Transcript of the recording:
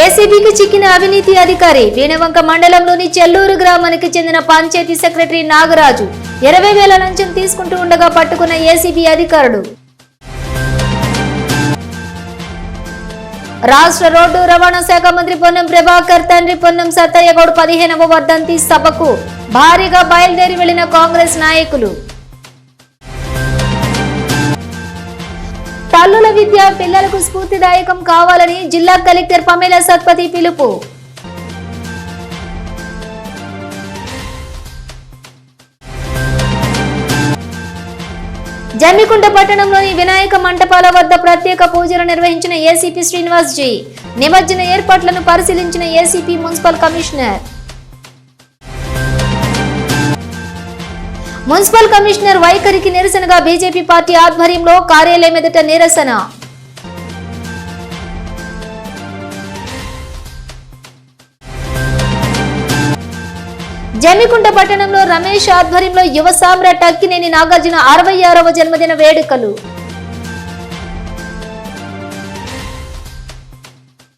ఏసీబీకి చిక్కిన అవినీతి అధికారి వేణవంక మండలంలోని చెల్లూరు గ్రామానికి చెందిన పంచాయతీ సెక్రటరీ నాగరాజు ఇరవై వేల లంచం తీసుకుంటూ ఉండగా పట్టుకున్న ఏసీబీ అధికారులు. రాష్ట్ర రోడ్డు రవాణా శాఖ మంత్రి పొన్నం ప్రభాకర్ తండ్రి పొన్నం సత్తయ్యగౌడ్ పదిహేనవ వర్ధంతి సభకు భారీగా బయలుదేరి వెళ్ళిన కాంగ్రెస్ నాయకులు. బాలుల విద్య పిల్లలకు స్ఫూర్తిదాయకం కావాలని జిల్లా కలెక్టర్ పమేల సత్పతి పిలుపు. జమ్మికుంట పట్టణంలోని వినాయక మంటపాల వద్ద ప్రత్యేక పూజలు నిర్వహించిన ఏసీపీ శ్రీనివాస్ జీ నిమజ్జన ఏర్పాట్లను పరిశీలించిన ACP municipal commissioner. Municipal commissioner వైఖరికి నిరసనగా బీజేపీ పార్టీ ఆధ్వర్యంలో కార్యాలయం ఎదుట నిరసన. జమికుంట పట్టణంలో రమేష్ ఆధ్వర్యంలో యువ సామ్రాట్ అక్కినేని నాగార్జున అరవై ఆరవ జన్మదిన వేడుకలు.